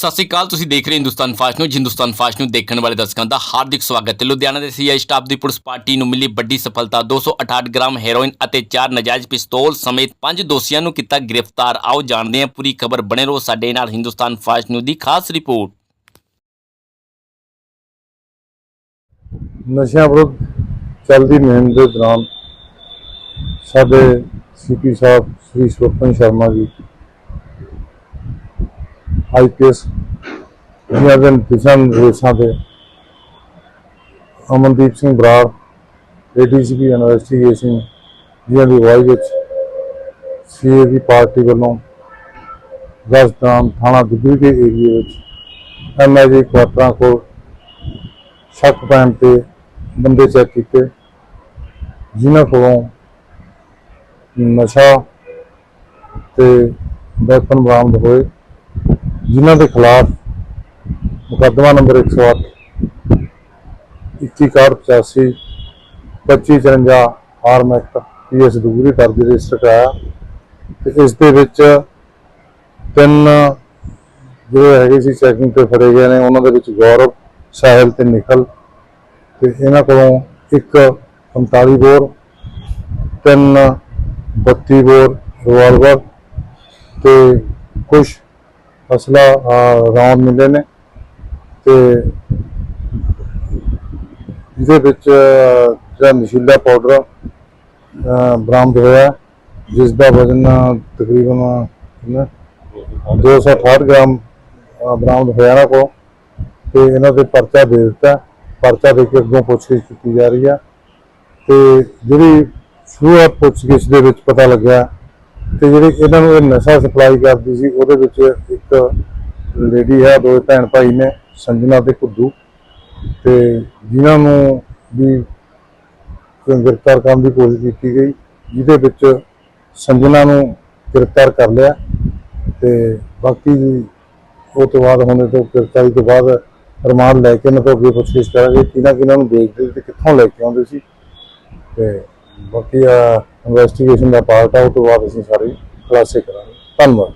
ਸਤਿ ਸ਼੍ਰੀ ਅਕਾਲ, ਤੁਸੀਂ ਦੇਖ ਰਹੇ ਹੋ ਹਿੰਦੁਸਤਾਨ ਫਾਸਟ ਨੂੰ ਹਿੰਦੁਸਤਾਨ ਫਾਸਟ ਨੂੰ ਦੇਖਣ ਵਾਲੇ ਦਰਸ਼ਕਾਂ ਦਾ ਹਾਰਦਿਕ ਸਵਾਗਤ ਹੈ। ਲੁਧਿਆਣਾ ਦੇ ਸੀਆਈ ਸਟਾਫ ਦੀ ਪੁਲਿਸ ਪਾਰਟੀ ਨੂੰ ਮਿਲੀ ਵੱਡੀ ਸਫਲਤਾ। 268 ਗ੍ਰਾਮ ਹੈਰੋਇਨ ਅਤੇ 4 ਨਜਾਇਜ਼ ਪਿਸਤੌਲ ਸਮੇਤ 5 ਦੋਸ਼ੀਆਂ ਨੂੰ ਕੀਤਾ ਗ੍ਰਿਫਤਾਰ। ਆਓ ਜਾਣਦੇ ਹਾਂ, ਪੂਰੀ ਖਬਰ ਬਣੇ ਰਹੋ ਸਾਡੇ ਨਾਲ ਹਿੰਦੁਸਤਾਨ ਫਾਸਟ ਨਿਊਜ਼ ਦੀ ਖਾਸ ਰਿਪੋਰਟ। ਨਸ਼ਿਆਂ ਵਿਰੁੱਧ ਚੱਲਦੀ ਮੁਹਿੰਮ ਦੇ ਦੌਰਾਨ ਸਾਡੇ ਸੀਪੀ ਸਾਹਿਬ ਸ੍ਰੀ ਸਵਪਨ ਸ਼ਰਮਾ ਜੀ ਆਈਪੀਐਸ ਜਿਨ੍ਹਾਂ ਦੇ ਦਿਸ਼ਾ ਨਿਰਦੇਸ਼ਾਂ ਤੇ ਅਮਨਦੀਪ ਸਿੰਘ ਬਰਾੜ ਏਡੀਸੀਪੀ ਇਨਵੈਸਟੀਗੇਸ਼ਨ ਜਿਨ੍ਹਾਂ ਦੀ ਅਗਵਾਈ ਵਿੱਚ ਸੀਏ ਦੀ ਪਾਰਟੀ ਵੱਲੋਂ ਗਸਤਾਨ ਥਾਣਾ ਦੁੱਬੀ ਦੇ ਏਰੀਏ ਵਿੱਚ ਐਮਆਈਜੀ ਕੁਆਟਰਾਂ ਕੋਲ ਸ਼ੱਕ ਪੈਣ ਤੇ ਬੰਦੇ ਚੈੱਕ ਕੀਤੇ, ਜਿਨ੍ਹਾਂ ਕੋਲੋਂ ਨਸ਼ਾ ਤੇ ਵੈਪਨ ਬਰਾਮਦ ਹੋਏ। ਜਿਨ੍ਹਾਂ ਦੇ ਖਿਲਾਫ ਮੁਕੱਦਮਾ ਨੰਬਰ 108 2185 2554 ਆਰਮ ਐਕਟ ਪੀਐਸ ਦੂਰੀ ਦਰਜ ਰਜਿਸਟਰ ਕਰਾਇਆ ਤੇ ਇਸ ਦੇ ਵਿੱਚ ਤਿੰਨ ਜਿਹੜੇ ਹੈਗੇ ਸੀ ਚੈਕਿੰਗ ਤੇ ਫੜੇ ਗਏ ਨੇ, ਉਹਨਾਂ ਦੇ ਵਿੱਚ ਗੌਰਵ ਸਾਹਿਲ ਤੇ ਨਿਖਲ ਤੇ ਇਹਨਾਂ ਕੋਲੋਂ ਇੱਕ 45 ਬੋਰ, ਤਿੰਨ 32 ਬੋਰ ਰਿਵਾਲਵਰ ਤੇ ਕੁਝ ਫਸਲਾ ਰਾਉਂਡ ਮਿਲੇ ਨੇ ਤੇ ਇਹਦੇ ਵਿੱਚ ਜਿਹੜਾ ਨਸ਼ੀਲਾ ਪਾਊਡਰ ਬਰਾਮਦ ਹੋਇਆ। ਜਿਸ ਦਾ ਵਜ਼ਨ ਤਕਰੀਬਨ, ਕਿੰਨਾ? 268 ਗ੍ਰਾਮ ਬਰਾਮਦ ਹੋਇਆ ਨਾ ਕੋ ਤੇ ਇਹਨਾਂ ਦੇ ਪਰਚਾ ਦੇ ਦਿੱਤਾ। ਪਰਚਾ ਦੇ ਕੇ ਅੱਗੋਂ ਪੁੱਛਗਿੱਛ ਕੀਤੀ ਜਾ ਰਹੀ ਆ। ਤੇ ਜਿਹੜੀ ਸ਼ੁਰੂਆਤ ਪੁੱਛਗਿੱਛ ਦੇ ਵਿੱਚ ਪਤਾ ਲੱਗਿਆ ਤੇ ਜਿਹੜੇ ਇਹਨਾਂ ਨੂੰ ਇਹ ਨਸ਼ਾ ਸਪਲਾਈ ਕਰਦੀ ਸੀ, ਉਹਦੇ ਵਿੱਚ ਇੱਕ ਲੇਡੀ ਹੈ, ਦੋ ਭੈਣ ਭਾਈ ਨੇ, ਸੰਜਨਾ ਤੇ ਕੁੱਦੂ। ਤੇ ਜਿਨ੍ਹਾਂ ਨੂੰ ਵੀ ਗ੍ਰਿਫਤਾਰ ਕਰਨ ਦੀ ਕੋਸ਼ਿਸ਼ ਕੀਤੀ ਗਈ, ਜਿਹਦੇ ਵਿੱਚ ਸੰਜਨਾ ਨੂੰ ਗ੍ਰਿਫਤਾਰ ਕਰ ਲਿਆ ਤੇ ਬਾਕੀ ਉਹ ਤੋਂ ਬਾਅਦ ਹੁਣ ਇਹ ਤੋਂ ਗ੍ਰਿਫਤਾਰੀ ਤੋਂ ਬਾਅਦ ਰਿਮਾਂਡ ਲੈ ਕੇ ਇਹਨਾਂ ਤੋਂ ਅੱਗੇ ਪੁੱਛਗਿੱਛ ਕਰਾਂਗੇ ਕਿਹਨਾਂ ਕਿਹਨਾਂ ਨੂੰ ਵੇਚਦੇ ਸੀ ਤੇ ਕਿੱਥੋਂ ਲੈ ਕੇ ਆਉਂਦੇ ਸੀ। ਤੇ ਬਾਕੀ ਇਨਵੈਸਟੀਗੇਸ਼ਨ ਦਾ ਪਾਰਟ ਆ ਉਹ ਤੋਂ ਬਾਅਦ ਅਸੀਂ ਸਾਰੀ ਖੁਲਾਸੇ ਕਰਾਂਗੇ। ਧੰਨਵਾਦ।